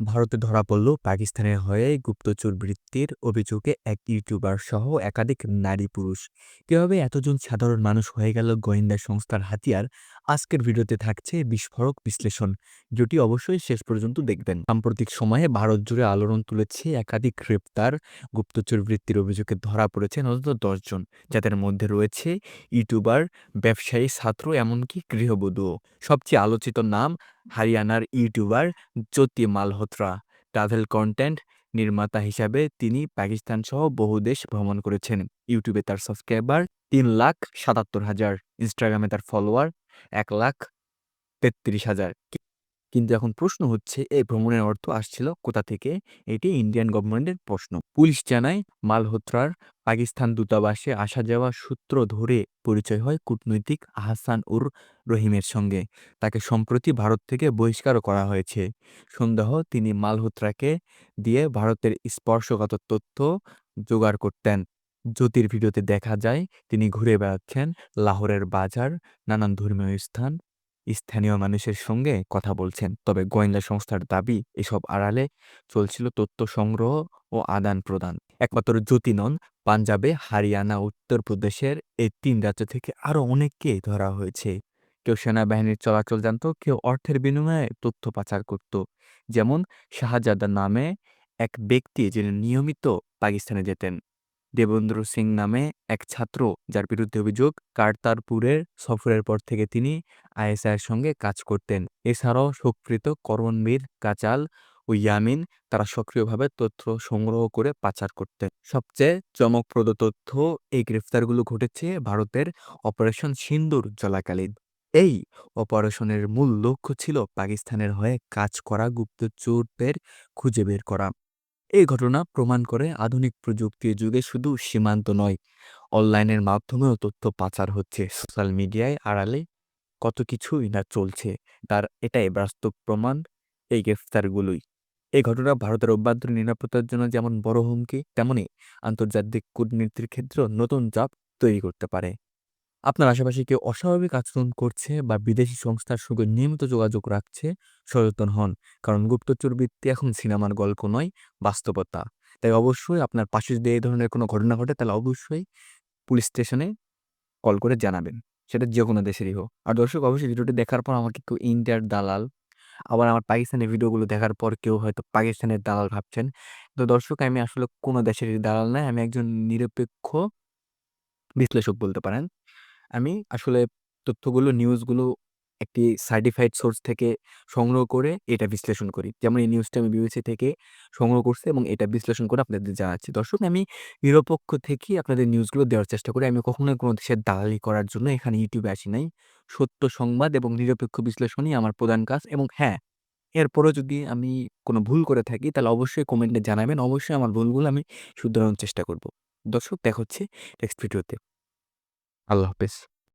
ভারতে ধরা পড়ল পাকিস্তানের হয়ে গুপ্তচর বৃত্তির অভিযোগে এক ইউটিউবার সহ একাধিক নারী পুরুষ। কীভাবে এতজন সাধারণ মানুষ হয়ে গেল গোয়েন্দা সংস্থার হাতিয়ার? আজকের ভিডিওতে থাকছে বিস্ফোরক বিশ্লেষণ। যেটি অবশ্যই শেষ পর্যন্ত দেখবেন। সাম্প্রতিক সময়ে ভারত জুড়ে আলোড়ন তুলেছে একাধিক গ্রেপ্তার, গুপ্তচর বৃত্তির অভিযোগে ধরা পড়েছেন অন্তত দশজন। যাদের মধ্যে রয়েছে ইউটিউবার, ব্যবসায়ী, ছাত্র, এমনকি গৃহবধূও। সবচেয়ে আলোচিত নাম হরিয়ানার YouTuber Jyoti Malhotra. Travel content নির্মাতা হিসাবে তিনি পাকিস্তান সহ বহু দেশ ভ্রমণ করেছেন। ইউটিউবে তার সাবস্ক্রাইবার তিন লাখ সাতাত্তর হাজার, ইনস্টাগ্রামে তার ফলোয়ার এক লাখ তেত্রিশ হাজার। কিন্তু এখন প্রশ্ন হচ্ছে, এই ভ্রমণের অর্থ আসছিল কোথা থেকে? এটি ইন্ডিয়ান গভর্নমেন্টের প্রশ্ন। পুলিশ জানায়, মালহোত্রার পাকিস্তান দূতাবাসে আসা যাওয়া সূত্র ধরে পরিচয় হয় কূটনৈতিক আহসান উর রহিমের সঙ্গে। তাকে সম্প্রতি ভারত থেকে বহিষ্কারও করা হয়েছে। সন্দেহ, তিনি মালহোত্রাকে দিয়ে ভারতের স্পর্শকাতর তথ্য জোগাড় করতেন। জ্যোতির ভিডিওতে দেখা যায়, তিনি ঘুরে বেড়াচ্ছেন লাহোরের বাজার, নানান ধর্মীয় স্থান স্থানীয় মানুষের সঙ্গে কথা বলছেন। তবে গোয়েন্দা সংস্থার দাবি, এসব আড়ালে চলছিল তথ্য সংগ্রহ ও আদান প্রদান। একমাত্র জ্যোতি নন, পাঞ্জাবে, হারিয়ানা উত্তরপ্রদেশের এই তিন রাজ্য থেকে আরও অনেককে ধরা হয়েছে। কেউ সেনাবাহিনীর চলাচল জানত, কেউ অর্থের বিনিময়ে তথ্য পাচার করত। যেমন শাহজাদা নামে এক ব্যক্তি যিনি নিয়মিত পাকিস্তানে যেতেন। দেবেন্দ্র সিং নামে এক ছাত্র যার বিরুদ্ধে অভিযোগ, কারতারপুরের সফরের পর থেকে তিনি আইএসআইয়ের সঙ্গে কাজ করতেন। এছাড়াও সুকৃত করণবীর কাচাল ও ইয়ামিন তারা সক্রিয়ভাবে তথ্য সংগ্রহ করে পাচার করতেন। সবচেয়ে চমকপ্রদ তথ্য, এই গ্রেফতারগুলো ঘটেছে ভারতের অপারেশন সিন্দুর চলাকালীন এই অপারেশনের মূল লক্ষ্য ছিল পাকিস্তানের হয়ে কাজ করা গুপ্তচরদের খুঁজে বের করা। এই ঘটনা প্রমাণ করে আধুনিক প্রযুক্তির যুগে শুধু সীমান্ত নয়, অনলাইনের মাধ্যমেও তথ্য পাচার হচ্ছে। সোশ্যাল মিডিয়ায় আড়ালে কত কিছুই না চলছে, তার এটাই বাস্তব প্রমাণ এই গ্রেফতারগুলোই। এই ঘটনা ভারতের অভ্যন্তরীণ নিরাপত্তার জন্য যেমন বড় হুমকি তেমনই আন্তর্জাতিক কূটনীতির ক্ষেত্রেও নতুন চাপ তৈরি করতে পারে। আপনার আশেপাশে কেউ অস্বাভাবিক আচরণ করছে বা বিদেশি সংস্থার সঙ্গে নিয়মিত যোগাযোগ রাখছে, সচেতন হন। কারণ গুপ্তচর বৃত্তি এখন সিনেমার গল্প নয়, বাস্তবতা। তাই অবশ্যই আপনার পাশে যদি এই ধরনের কোনো ঘটনা ঘটে, তাহলে অবশ্যই পুলিশ স্টেশনে কল করে জানাবেন। সেটা যে কোনো দেশেরই হোক। আর দর্শক, অবশ্যই ভিডিওটি দেখার পর আমাকে কেউ ইন্ডিয়ার দালাল, আবার আমার পাকিস্তানের ভিডিওগুলো দেখার পর কেউ হয়তো পাকিস্তানের দালাল ভাবছেন। তো দর্শক, আমি আসলে কোনো দেশের দালাল নয়, আমি একজন নিরপেক্ষ বিশ্লেষক বলতে পারেন। আমি আসলে তথ্যগুলো নিউজগুলো একটি সার্টিফাইড সোর্স থেকে সংগ্রহ করে এটা বিশ্লেষণ করি। যেমন এই নিউজটা আমি বিবিসি থেকে সংগ্রহ করছি এবং এটা বিশ্লেষণ করে আপনাদের জানাচ্ছি। দর্শক, আমি নিরপেক্ষ থেকেই আপনাদের নিউজগুলো দেওয়ার চেষ্টা করি। আমি কখনোই কোনো দেশের দালালি করার জন্য এখানে ইউটিউবে আসি নাই। সত্য সংবাদ এবং নিরপেক্ষ বিশ্লেষণই আমার প্রধান কাজ এবং হ্যাঁ এরপরও যদি আমি কোনো ভুল করে থাকি তাহলে অবশ্যই কমেন্টে জানাবেন। অবশ্যই আমার ভুলগুলো আমি শুধরানোর চেষ্টা করব। দর্শক, দেখা হচ্ছে নেক্সট ভিডিওতে আল্লাহ হাফেজ।